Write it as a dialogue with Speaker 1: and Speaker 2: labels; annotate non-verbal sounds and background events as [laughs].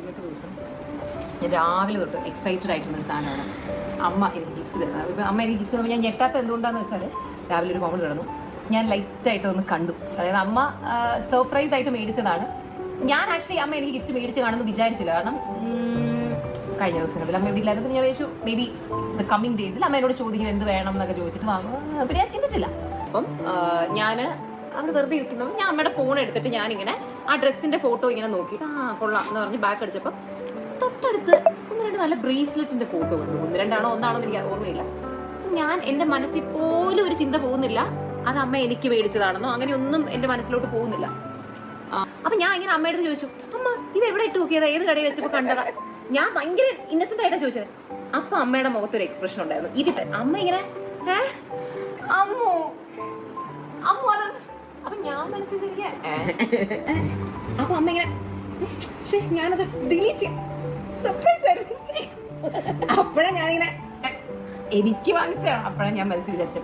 Speaker 1: ഇന്നത്തെ ദിവസം ഞാൻ രാവിലെ തൊട്ട് എക്സൈറ്റഡ് ആയിട്ടുള്ള ഒരു സാധനമാണ്. അമ്മ എനിക്ക് ഗിഫ്റ്റ് തരുന്നത്. അമ്മ എനിക്ക് ഗിഫ്റ്റ് തന്നെ. ഞാൻ ഞെട്ടാത്ത എന്തുകൊണ്ടാന്ന് വെച്ചാൽ രാവിലെ ഒരു കോമഡി കിടന്നു ഞാൻ ലൈറ്റായിട്ട് ഒന്ന് കണ്ടു. അതായത് അമ്മ സർപ്രൈസ് ആയിട്ട് മേടിച്ചതാണ്. ഞാൻ ആക്ച്വലി അമ്മ എനിക്ക് ഗിഫ്റ്റ് മേടിച്ച് കാണുമെന്ന് വിചാരിച്ചില്ല. കാരണം കഴിഞ്ഞ ദിവസങ്ങളിൽ അമ്മ ഇവിടെ ഇല്ലാത്തപ്പോൾ ഞാൻ വിചാരിച്ചു മേ ബി ദ കമ്മിങ് ഡേയ്സിൽ അമ്മ എന്നോട് ചോദിക്കും എന്ത് വേണം എന്നൊക്കെ ചോദിച്ചിട്ട് വാങ്ങും പിന്നെ ഞാൻ ചിന്തിച്ചില്ല. അപ്പം ഞാൻ അവിടെ വെറുതെ ഇരിക്കുന്നു ഞാൻ അമ്മയുടെ ഫോൺ എടുത്തിട്ട് ഞാനിങ്ങനെ ആ ഡ്രസ്സിന്റെ ഫോട്ടോ ഇങ്ങനെ നോക്കിയിട്ട് ആ കൊള്ളാം എന്ന് പറഞ്ഞ് ബാക്ക് അടിച്ചപ്പോൾ തൊട്ടടുത്ത് ഒന്ന് രണ്ട് നല്ല ബ്രേസ്ലെറ്റിന്റെ ഫോട്ടോ കണ്ടു. ഒന്ന് രണ്ടാണോ ഒന്നാണോ എനിക്ക് ഓർമ്മയില്ല. ഞാൻ എന്റെ മനസ്സിൽ പോലും ഒരു ചിന്ത പോകുന്നില്ല അത് അമ്മ എനിക്ക് മേടിച്ചതാണെന്നോ? അങ്ങനെ ഒന്നും എന്റെ മനസ്സിലോട്ട് പോകുന്നില്ല. അപ്പൊ ഞാൻ ഇങ്ങനെ അമ്മയുടെ ചോദിച്ചു അമ്മ ഇത് എവിടെ ഇട്ട് നോക്കിയതാ? ഏത് കടയിൽ വെച്ചപ്പോ കണ്ടതാ? ഞാൻ ഭയങ്കര ഇന്നസെന്റ് ആയിട്ടാ ചോദിച്ചത്. അപ്പൊ അമ്മയുടെ മുഖത്തൊരു എക്സ്പ്രഷൻ ഉണ്ടായിരുന്നു. ഇതിപ്പോ അമ്മ ഇങ്ങനെ അമ്മോ ഞാൻ മനസ്സിൽ ശരിക്കും [laughs] അപ്പൊ അമ്മ ഇങ്ങനെ ശ്ശേ, ഞാനത് ഡിലീറ്റ് ചെയ്യാം. സർപ്രൈസ് ആയിരുന്നു. അപ്പോഴാ ഞാനിങ്ങനെ "എ, എനിക്ക് വാങ്ങിച്ചാണ് അപ്പോഴാണ് ഞാൻ മനസ്സിൽ വിചാരിച്ചത്.